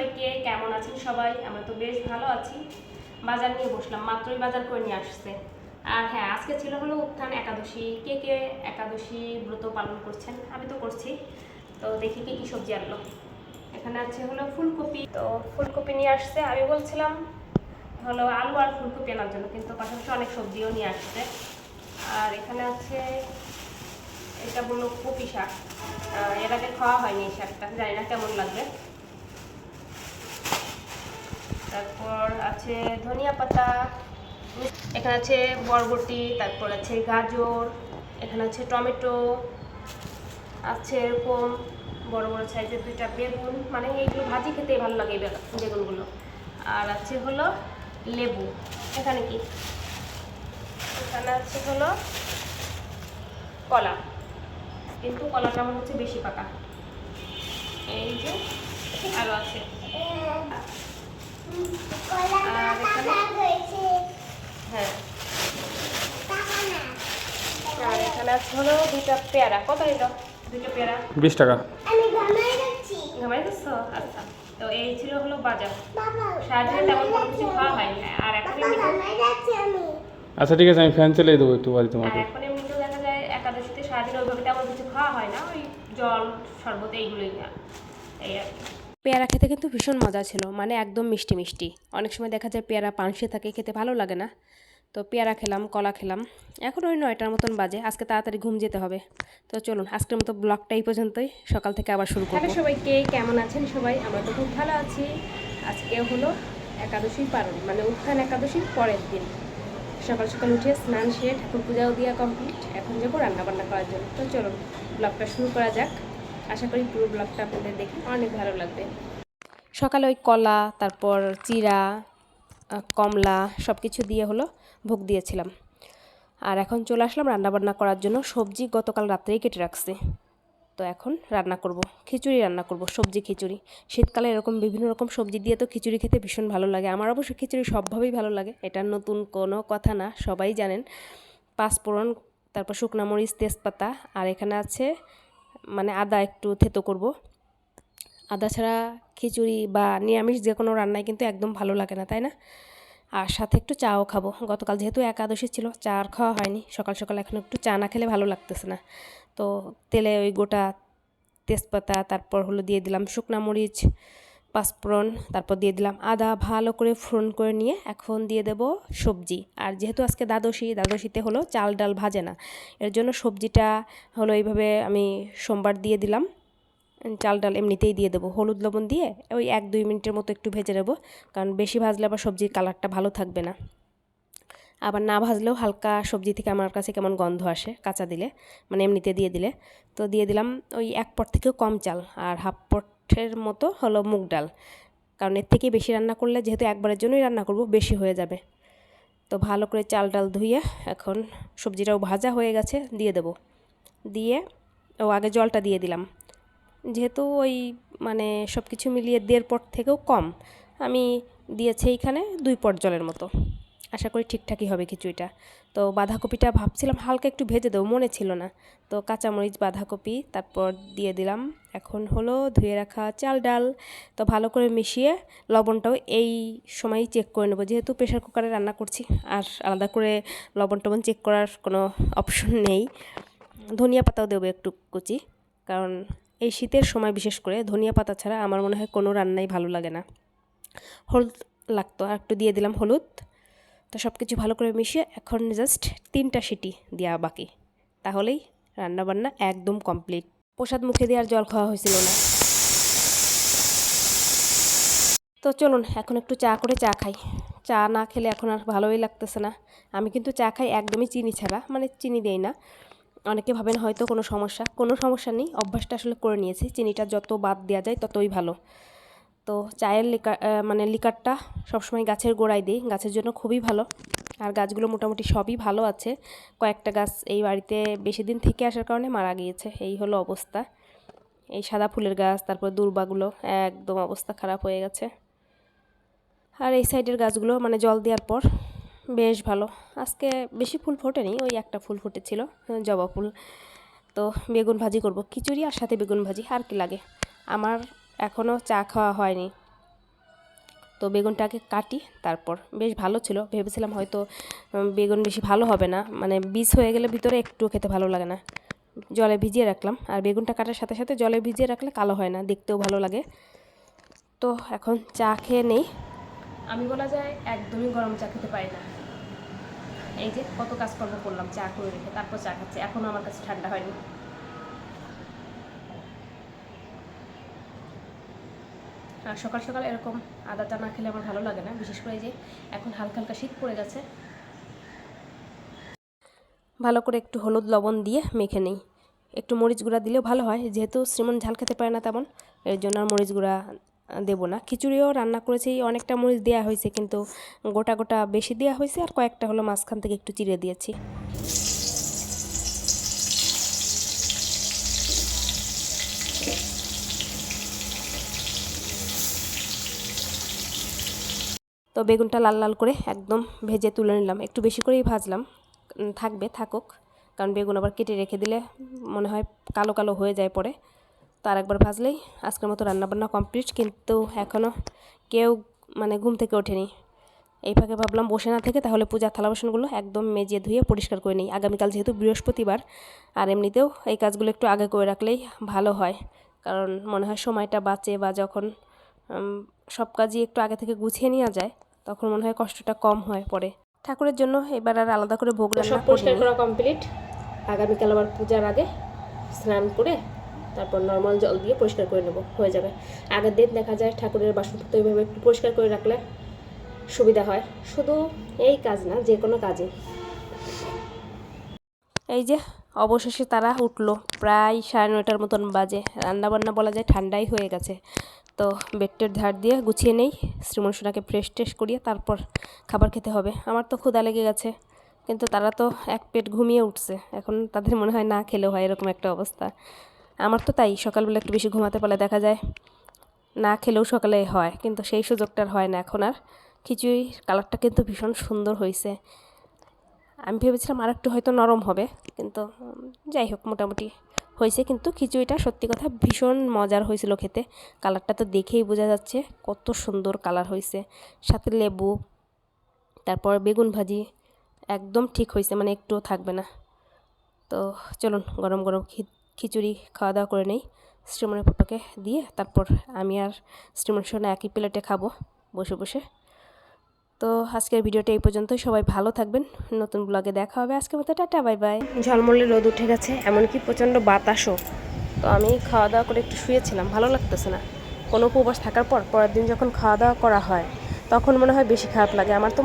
সবাইকে কেমন আছেন সবাই? আমরা তো বেশ ভালো আছি। বাজার নিয়ে বসলাম, মাত্রই বাজার করে নিয়ে আসছে। আর হ্যাঁ আজকে ছিল হলো উত্থান একাদশী। কে কে একাদশী ব্রত পালন করছেন? আমি তো করছি। তো দেখি কি কি সবজি আনলো। এখানে আছে হলো ফুলকপি। তো ফুলকপি নিয়ে আসছে। আমি বলছিলাম হলো আলু আর ফুলকপি আনার জন্য, কিন্তু পাশাপাশি অনেক সবজিও নিয়ে আসছে। আর এখানে আছে এটা বলল কপি শাক। এর আগে খাওয়া হয়নি এই শাকটা। জানি না কেমন লাগবে। তারপর আছে ধনিয়া পাতা, এখানে আছে বরবটি, তারপর আছে গাজর, এখানে আছে টমেটো, আছে এরকম বড় বড় সাইজের দুইটা বেগুন মানে এইগুলো ভাজি খেতেই ভালো লাগে বেগুনগুলো। আর আছে হলো লেবু, এখানে কি? এখানে আছে হলো কলা, কিন্তু কলাটা আমার হচ্ছে বেশি পাকা। এই যে আরও আছে। আর এখানে হ্যাঁ। আর এখানে আছে হলো দুইটা পেয়ারা। কত নিল দুইটা পেয়ারা? বিশ টাকা। ঘামাই আচ্ছা। তো এই ছিল হলো বাজার। সারাদিনে তেমন কোনো কিছু খাওয়া হয়নি। আর এখন আচ্ছা ঠিক আছে আমি ফ্যান চালিয়ে দেবো একটু বাড়ি তোমাকে। এখন এমনিতেও দেখা যায় একাদশীতে সারাদিন ওইভাবে তেমন কিছু খাওয়া হয় না। ওই জল শরবত এইগুলোই না। এই আর কি। পেয়ারা খেতে কিন্তু ভীষণ মজা ছিল মানে একদম মিষ্টি মিষ্টি। অনেক সময় দেখা যায় পেয়ারা পানসে থাকে, খেতে ভালো লাগে না। তো পেয়ারা খেলাম, কলা খেলাম। এখন ওই নয়টার মতন বাজে, আজকে তাড়াতাড়ি ঘুম যেতে হবে। তো চলুন, আজকের মতো ব্লগটা এই পর্যন্তই। সকাল থেকে আবার শুরু করব। সবাইকে, কেমন আছেন সবাই? আমরা তো খুব ভালো আছি। আজকে হলো একাদশীর পালন মানে উত্থান একাদশীর পরের দিন। সকাল সকাল উঠে স্নান সেরে ঠাকুর পূজাও দেওয়া কমপ্লিট এখন যাব রান্না বান্না করার জন্য। তো চলুন, ব্লগটা শুরু করা যাক। আশা করি পুরো ব্লগটা আপনাদের দেখে অনেক ভালো লাগবে। সকালে ওই কলা, তারপর চিরা কমলা সব কিছু দিয়ে হলো ভোগ দিয়েছিলাম। আর এখন চলে আসলাম রান্নাবান্না করার জন্য। সবজি গতকাল রাত্রেই কেটে রাখছি। তো এখন রান্না করব, খিচুড়ি রান্না করব, সবজি, খিচুড়ি। শীতকালে এরকম বিভিন্ন রকম সবজি দিয়ে তো খিচুড়ি খেতে ভীষণ ভালো লাগে। আমার অবশ্য খিচুড়ি সবভাবেই ভালো লাগে। এটা নতুন কোনো কথা না, সবাই জানেন। পাঁচফোড়ন তারপর শুকনা মরিচ, তেজপাতা, আর এখানে আছে মানে আদা একটু থেতো করব। আদা ছাড়া খিচুড়ি বা নিরামিষ যে কোনো রান্নায় কিন্তু একদম ভালো লাগে না, তাই না? আর সাথে একটু চাও খাব। গতকাল যেহেতু একাদশী ছিল, চা আর খাওয়া হয়নি। সকাল সকাল এখন একটু চা না খেলে ভালো লাগতেছে না। তো তেলে ওই গোটা তেজপাতা, তারপর হলো দিয়ে দিলাম শুকনা মরিচ পাঁচফোড়ন, তারপর দিয়ে দিলাম আদা, ভালো করে ফোড়ন করে নিয়ে এখন দিয়ে দেব সবজি। আর যেহেতু আজকে দ্বাদশী, দ্বাদশীতে হলো চাল ডাল ভাজে না, এর জন্য সবজিটা হলো এইভাবে আমি সোমবার দিয়ে দিলাম। চাল ডাল এমনিতেই দিয়ে দেবো। হলুদ লবণ দিয়ে ওই এক দুই মিনিটের মতো একটু ভেজে নেব, কারণ বেশি ভাজলে আবার সবজির কালারটা ভালো থাকবে না। আবার না ভাজলেও হালকা সবজি থেকে আমার কাছে কেমন গন্ধ আসে, কাঁচা দিলে মানে এমনিতে দিয়ে দিলে। তো দিয়ে দিলাম ওই এক পট থেকেও কম চাল, আর হাফ পটের মতো হলো মুগ ডাল। কারণ এর থেকে বেশি রান্না করলে যেহেতু একবারের জন্যই রান্না করব, বেশি হয়ে যাবে। তো ভালো করে চাল ডাল ধুয়ে এখন সবজিটাও ভাজা হয়ে গেছে, দিয়ে দেব। দিয়ে ও আগে জলটা দিয়ে দিলাম। যেহেতু ওই মানে সব কিছু মিলিয়ে দেড় পট থেকেও কম, আমি দিয়েছি এইখানে দুই পট জলের মতো। আশা করি ঠিকঠাকই হবে খিচুড়িটা। তো বাঁধাকপিটা ভাবছিলাম হালকা একটু ভেজে দেবো, মনে ছিল না। তো কাঁচামরিচ, বাঁধাকপি, তারপর দিয়ে দিলাম। এখন হলো ধুয়ে রাখা চাল ডাল। তো ভালো করে মিশিয়ে লবণটাও এই সময়ই চেক করে নেব। যেহেতু প্রেশার কুকারে রান্না করছি, আর আলাদা করে লবণ টবণ চেক করার কোনো অপশন নেই। ধনিয়া পাতাও দেবো একটু কুচি, কারণ এই শীতের সময় বিশেষ করে ধনিয়া পাতা ছাড়া আমার মনে হয় কোনো রান্নাই ভালো লাগে না। হলুদ লাগতো, আর একটু দিয়ে দিলাম হলুদ। তো সব কিছু ভালো করে মিশিয়ে এখন জাস্ট তিনটা সিটি দেওয়া বাকি। তাহলেই রান্নাবান্না একদম কমপ্লিট প্রসাদ মুখে দেওয়ার জল খাওয়া হয়েছিল না। তো চলুন, এখন একটু চা করে চা খাই। চা না খেলে এখন আর ভালোই লাগতেছে না। আমি কিন্তু চা খাই একদমই চিনি ছাড়া মানে চিনি দেই না। অনেকে ভাবেন হয়তো কোনো সমস্যা। কোনো সমস্যা নেই, অভ্যাসটা আসলে করে নিয়েছি। চিনিটা যত বাদ দেওয়া যায় ততই ভালো। তো চায়ের লিকার মানে লিকারটা সবসময় গাছের গোড়ায় দিই, গাছের জন্য খুবই ভালো। আর গাছগুলো মোটামুটি সবই ভালো আছে। কয়েকটা গাছ এই বাড়িতে বেশি দিন থেকে আসার কারণে মারা গিয়েছে, এই হলো অবস্থা। এই সাদা ফুলের গাছ, তারপর দুর্বাগুলো, একদম অবস্থা খারাপ হয়ে গেছে। আর এই সাইডের গাছগুলো মানে জল দেওয়ার পর বেশ ভালো। আজকে বেশি ফুল ফোটেনি, ওই একটা ফুল ফুটেছিল, জবা ফুল। তো বেগুন ভাজি করব, খিচুড়ি আর সাথে বেগুন ভাজি, আর কি লাগে? আমার এখনও চা খাওয়া হয়নি। তো বেগুনটাকে কাটি, তারপর বেশ ভালো ছিল। ভেবেছিলাম হয়তো বেগুন বেশি ভালো হবে না। মানে বীজ হয়ে গেলে ভিতরে একটু খেতে ভালো লাগে না। জলে ভিজিয়ে রাখলাম। আর বেগুনটা কাটার সাথে সাথে জলে ভিজিয়ে রাখলে কালো হয় না, দেখতেও ভালো লাগে। তো এখন চা খেয়ে নেই। আমি বলা যায় একদমই গরম চা খেতে পারি না। এই যে কত কাজকর্ম করলাম, চা করে রেখে, তারপর চা খাচ্ছে। এখনও আমার কাছে ঠান্ডা হয়নি। সকাল সকাল এরকম আদা চা না খেলে আমার ভালো লাগে না। বিশেষ করে যে এখন হালকা হালকা শীত পড়ে গেছে। ভালো করে একটু হলুদ লবণ দিয়ে মেখে নিই। একটু মরিচ গুঁড়া দিলেও ভালো হয়। যেহেতু শ্রীমন ঝাল খেতে পারে না তেমন, এর জন্য আর মরিচ গুঁড়া দেবো না। খিচুড়িও রান্না করেছি, অনেকটা মরিচ দেওয়া হয়েছে, কিন্তু গোটা গোটা বেশি দেওয়া হয়েছে আর কয়েকটা হলো মাঝখান থেকে একটু চিড়ে দিয়েছি। তো বেগুনটা লাল লাল করে একদম ভেজে তুলে নিলাম। একটু বেশি করেই ভাজলাম। থাকবে, থাকুক। কারণ বেগুন আবার কেটে রেখে দিলে মনে হয় কালো কালো হয়ে যায় পরে। তো আরেকবার ভাজলেই আজকের মতো রান্নাবান্না কমপ্লিট। কিন্তু এখনও কেউ মানে ঘুম থেকে ওঠেনি। এই ফাঁকে ভাবলাম বসে না থেকে তাহলে পূজার থালা বাসনগুলো একদম মেজে ধুয়ে পরিষ্কার করে নিই। আগামীকাল যেহেতু বৃহস্পতিবার, আর এমনিতেও এই কাজগুলো একটু আগে করে রাখলেই ভালো হয়। কারণ মনে হয় সময়টা বাঁচে বা যখন সব কাজই একটু আগে থেকে গুছিয়ে নেওয়া যায় তখন মনে হয় কষ্টটা কম হয় পরে। ঠাকুরের জন্য এবার আর আলাদা করে ভোগ সব পরিষ্কার করা কমপ্লিট আগামীকাল আবার পূজার আগে স্নান করে তারপর নর্মাল জল দিয়ে পরিষ্কার করে নেব হয়ে যাবে। আগের দিন দেখা যায় ঠাকুরের বাসনপত্র এইভাবে একটু পরিষ্কার করে রাখলে সুবিধা হয়। শুধু এই কাজ না যে কোনো কাজে এই যে অবশেষে তারা উঠল। প্রায় সাড়ে নয়টার মতন বাজে। রান্নাবান্না বলা যায় ঠান্ডাই হয়ে গেছে। তো বেডটের ধার দিয়ে গুছিয়ে নেই। শ্রীমনসোনাকে ফ্রেশ ট্রেশ করিয়ে তারপর খাবার খেতে হবে। আমার তো ক্ষুধা লেগে গেছে, কিন্তু তারা তো এক পেট ঘুমিয়ে উঠছে। এখন তাদের মনে হয় না খেলেও হয় এরকম একটা অবস্থা। আমার তো তাই, সকালবেলা একটু বেশি ঘুমাতে পারলে দেখা যায় না খেলেও সকালে হয়, কিন্তু সেই সুযোগটা হয় না। এখন আর খিচুড়ির কালারটা কিন্তু ভীষণ সুন্দর হয়েছে। আমি ভেবেছিলাম আর একটু হয়তো নরম হবে, কিন্তু যাই হোক, মোটামুটি হয়েছে, কিন্তু খিচুড়িটা সত্যি কথা ভীষণ মজার হয়েছিল খেতে। কালারটা তো দেখেই বোঝা যাচ্ছে কত সুন্দর কালার হয়েছে। সাথে লেবু, তারপর বেগুন ভাজি, একদম ঠিক হয়েছে মানে একটুও থাকবে না। তো চলুন, গরম গরম খিচুড়ি খাওয়া দাওয়া করে নেই। শ্রীমনের পাপাকে দিয়ে তারপর আমি আর শ্রীমন সঙ্গে একই প্লেটে খাব, বসে বসে। তো আজকের ভিডিওটা এই পর্যন্ত সবাই ভালো থাকবেন। নতুন ব্লগে দেখা হবে। আজকের মতো টাটা, বাই বাই। ঝলমলে রোদ উঠে গেছে, এমনকি প্রচণ্ড বাতাসও। তো আমি খাওয়া দাওয়া করে একটু শুয়েছিলাম, ভালো লাগতেছে না। কোনো উপবাস থাকার পর পরের দিন যখন খাওয়া দাওয়া করা হয়, তখন মনে হয় বেশি খারাপ লাগে। আমার তো